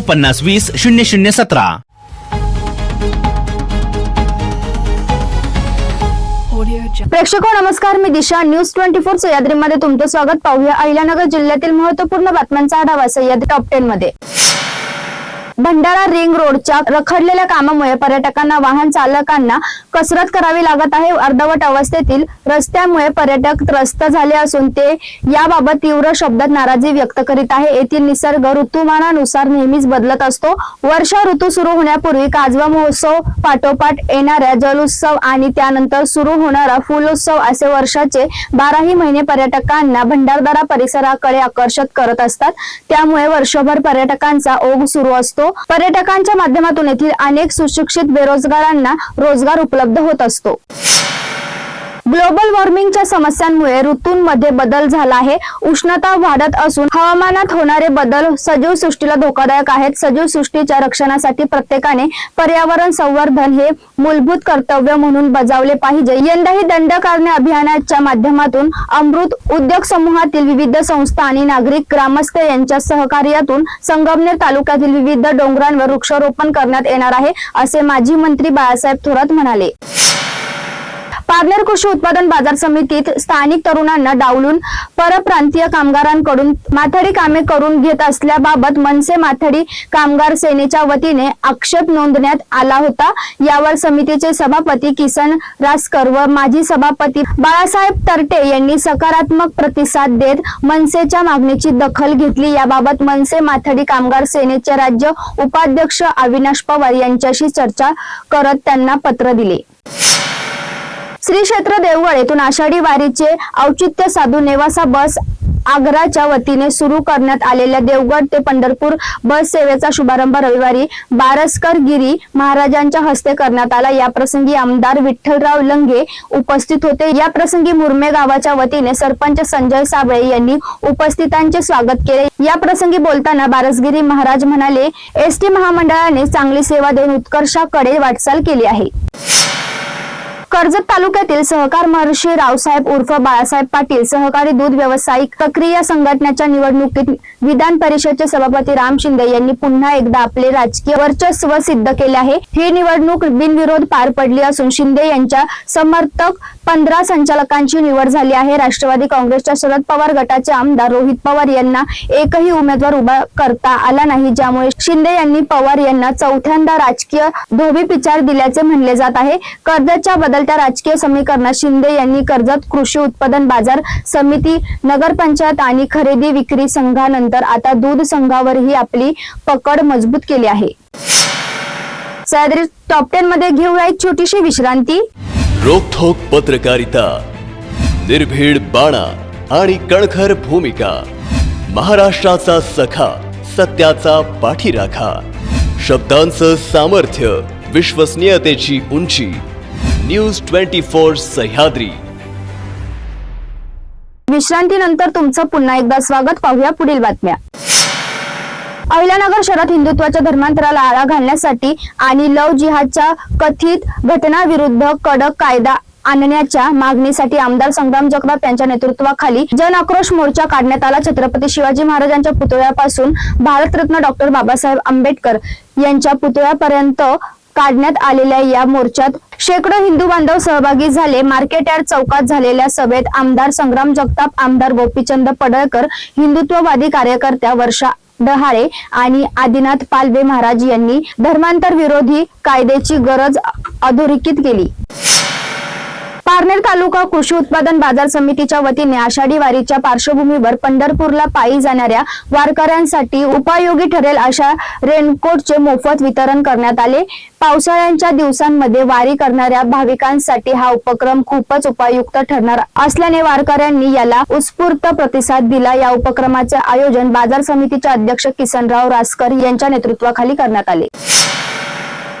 पन्नास वीस शून्य शून्य सतरा प्रेक्षक नमस्कार मी दिशा न्यूज ट्वेंटी फोर सह्याद्रीमध्ये तुमचं स्वागत पाहूया अहिल्यानगर जिल्ह्यातील महत्त्वपूर्ण बातम्यांचा आढावा सह्याद्री टॉप टेन मध्ये भंडारा रिंग रोडच्या रखडलेल्या कामामुळे पर्यटकांना वाहन चालकांना कसरत करावी लागत आहे. अर्धवट अवस्थेतील रस्त्यामुळे पर्यटक त्रस्त झाले असून ते याबाबत तीव्र शब्दात नाराजी व्यक्त करीत आहे. येथील निसर्ग ऋतुमानानुसार नेहमीच बदलत असतो. वर्षा ऋतू सुरू होण्यापूर्वी काजवा महोत्सव पाठोपाठ येणाऱ्या जलोत्सव आणि त्यानंतर सुरू होणारा फुलोत्सव असे वर्षाचे बाराही महिने पर्यटकांना भंडारदरा परिसराकडे आकर्षित करत असतात. त्यामुळे वर्षभर पर्यटकांचा ओघ सुरू असतो. पर्यटकांच्या माध्यमातून येथील अनेक सुशिक्षित बेरोजगारांना रोजगार उपलब्ध होत असतो. ग्लोबल वॉर्मिंगच्या समस्यांमुळे ऋतूंमध्ये बदल झाला आहे. उष्णता वाढत असून हवामानात होणारे बदल सजीव सृष्टीला धोकादायक आहेत. सजीव सृष्टीच्या रक्षणासाठी प्रत्येकाने पर्यावरण संवर्धन हे मूलभूत कर्तव्य म्हणून बजावले पाहिजे. यंदाही दंडकारण्य अभियानाच्या माध्यमातून अमृत उद्योग समूहातील विविध संस्था आणि नागरिक ग्रामस्थ यांच्या सहकार्यातून संगमनेर तालुक्यातील विविध डोंगरांवर वृक्षारोपण करण्यात येणार आहे असे माजी मंत्री बाळासाहेब थोरात म्हणाले. पार्लर कृषी उत्पादन बाजार समितीत स्थानिक तरुणांना डावलून परप्रांतीय कामगारांकडून माथाडी कामे करून घेत असल्याबाबत मनसे माथाडी कामगार सेनेच्या वतीने आक्षेप नोंदण्यात आला होता. यावर समितीचे सभापती किसन रासकर व माजी सभापती बाळासाहेब तरटे यांनी सकारात्मक प्रतिसाद देत मनसेच्या मागणीची दखल घेतली. याबाबत मनसे माथाडी कामगार सेनेचे राज्य उपाध्यक्ष अविनाश पवार यांच्याशी चर्चा करत त्यांना पत्र दिले. श्री क्षेत्र देवगड येथून आषाढी वारीचे औचित्य साधून नेवासा बस आग्राच्या वतीने सुरू करण्यात आलेल्या देवगड ते पंढरपूर बस सेवेचा शुभारंभ रविवारी बारसकर गिरी महाराजांच्या हस्ते करण्यात आला. या प्रसंगी आमदार विठ्ठलराव लंगे उपस्थित होते. या प्रसंगी मुरमे गावाच्या वतीने सरपंच संजय साबळे यांनी उपस्थितांचे स्वागत केले. या प्रसंगी बोलताना बारसगिरी महाराज म्हणाले एसटी महामंडळाने चांगली सेवा देऊन उत्कर्षाकडे वाटचाल केली आहे. कर्जत तालुक्यातील सहकार महर्षी रावसाहेब उर्फ बाळासाहेब पाटील सहकारी दूध व्यावसायिक प्रक्रिया संघटनेच्या निवडणुकीत विधान परिषदचे सभापती राम शिंदे यांनी पुन्हा एकदा आपले राजकीय वर्चस्व सिद्ध केले आहे. ही निवडणूक बिनविरोध पार पडली असून शिंदे यांच्या समर्थक पंधरा संचालकांची निवड झाली आहे. राष्ट्रवादी काँग्रेसच्या शरद पवार गटाचे आमदार रोहित पवार यांना एकही उमेदवार उभा करता आला नाही. ज्यामुळे शिंदे यांनी पवार यांना चौथ्यांदा राजकीय धोबी पिचार दिल्याचे म्हणले जात आहे. कर्जतच्या बदलत्या राजकीय समीकरणात शिंदे यांनी कर्जत कृषी उत्पादन बाजार समिती नगरपंचायत आणि खरेदी विक्री संघानंतर आता दूध संघावरही आपली पकड मजबूत केली आहे. सह्याद्री टॉप टेन मध्ये घेऊया एक छोटीशी विश्रांती. रोखोक पत्रकारिता निर्भीड बाणा आणि कणखर भूमिका महाराष्ट्राचा सखा सत्याचा पाठीराखा शब्दांचं सामर्थ्य विश्वसनीयतेची उंची न्यूज ट्वेंटी फोर सह्याद्री. विश्रांतीनंतर तुमचं पुन्हा एकदा स्वागत. पाहूया पुढील बातम्या. अहिल्यानगर शहरात हिंदुत्वाच्या धर्मांतराला आळा घालण्यासाठी आणि लव जिहादच्या कथित घटनाविरुद्ध कडक कायदा आणण्याच्या मागणीसाठी आमदार संग्राम जगताप यांच्या नेतृत्वाखाली जन आक्रोश मोर्चा काढण्यात आला. छत्रपती शिवाजी महाराजांच्या पुतळ्यापासून भारतरत्न डॉक्टर बाबासाहेब आंबेडकर यांच्या पुतळ्यापर्यंत काढण्यात आलेल्या या मोर्चात शेकडो हिंदू बांधव सहभागी झाले. मार्केट यार्ड चौकात झालेल्या सभेत आमदार संग्राम जगताप आमदार गोपीचंद पडळकर हिंदुत्ववादी कार्यकर्त्या वर्षा डहाळे आणि आदिनाथ पालवे महाराज यांनी धर्मांतर विरोधी कायद्याची गरज अधोरेखित केली. पारनेर तालुका कृषी उत्पादन बाजार समितीच्या वतीने आषाढी वारीच्या पार्श्वभूमीवर पंढरपूरला पायी जाणाऱ्या वारकऱ्यांसाठी उपयोगी ठरेल अशा रेनकोटचे मोफत वितरण करण्यात आले. पावसाळ्याच्या दिवसांमध्ये वारी करणाऱ्या भाविकांसाठी हा उपक्रम खूपच उपयुक्त ठरणार असल्याने वारकऱ्यांनी याला उत्स्फूर्त प्रतिसाद दिला. या उपक्रमाचे आयोजन बाजार समितीचे अध्यक्ष किसनराव रासकर यांच्या नेतृत्वाखाली करण्यात आले.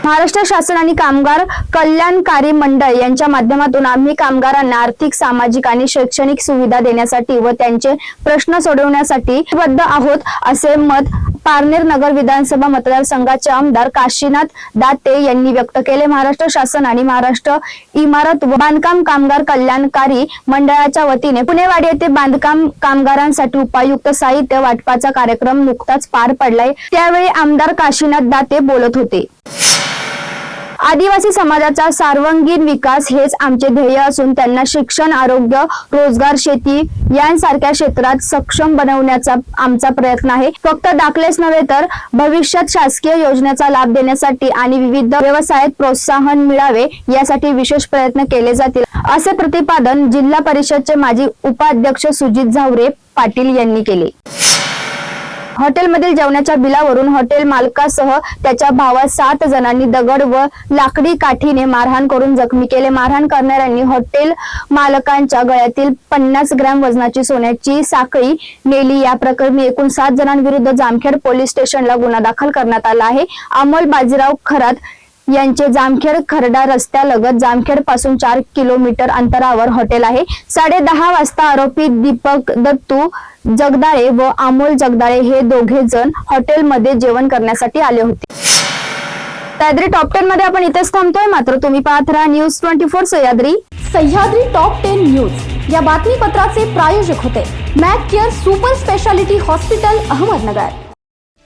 महाराष्ट्र शासन आणि कामगार कल्याणकारी मंडळ यांच्या माध्यमातून आम्ही कामगारांना आर्थिक सामाजिक आणि शैक्षणिक सुविधा देण्यासाठी व त्यांचे प्रश्न सोडवण्यासाठी बद्ध आहोत असे मत पारनेर नगर विधानसभा मतदारसंघाचे आमदार काशीनाथ दाते यांनी व्यक्त केले. महाराष्ट्र शासन आणि महाराष्ट्र इमारत व बांधकाम कामगार कल्याणकारी मंडळाच्या वतीने पुणेवाडी येथे बांधकाम कामगारांसाठी उपायुक्त साहित्य वाटपाचा कार्यक्रम नुकताच पार पडलाय. त्यावेळी आमदार काशीनाथ दाते बोलत होते. आदिवासी समाजाचा सर्वांगीण विकास हेच आमचे ध्येय असून त्यांना शिक्षण आरोग्य रोजगार शेती यांसारख्या क्षेत्रात सक्षम बनवण्याचा आमचा प्रयत्न आहे. फक्त दाखलेच नव्हे तर भविष्यात शासकीय योजनेचा लाभ देण्यासाठी आणि विविध व्यवसायात प्रोत्साहन मिळावे यासाठी विशेष प्रयत्न केले जातील. असे प्रतिपादन जिल्हा परिषदचे माजी उपाध्यक्ष सुजित झावरे पाटील यांनी केले. हॉटेलमधील जेवणाच्या बिलावरून हॉटेल मालकासह त्याच्या भावात सात जणांनी दगड व लाकडी काठीने मारहाण करून जखमी केले. मारहाण करणाऱ्यांनी हॉटेल मालकांच्या गळ्यातील पन्नास ग्रॅम वजनाची सोन्याची साखळी नेली. या प्रकरणी एकूण सात जणांविरुद्ध जामखेड पोलीस स्टेशनला गुन्हा दाखल करण्यात आला आहे. अमोल बाजीराव खरात यांचे जामखेड खरडा रस्त्यालगत जामखेडपासून चार किलोमीटर अंतरावर हॉटेल आहे. साडे दहा वाजता आरोपी दीपक दत्तू जगदाळे व अमोल जगदाळे हे दोघे जण हॉटेलमध्ये जेवण करण्यासाठी आले होते. सह्याद्री टॉप टेन मध्ये आपण इथेच थांबतोय. मात्र तुम्ही पाहत राहा news twenty four Sahyadri. Sahyadri top ten news या बातमीपत्राचे प्रायोजक होते. Mac care super speciality hospital Ahmednagar.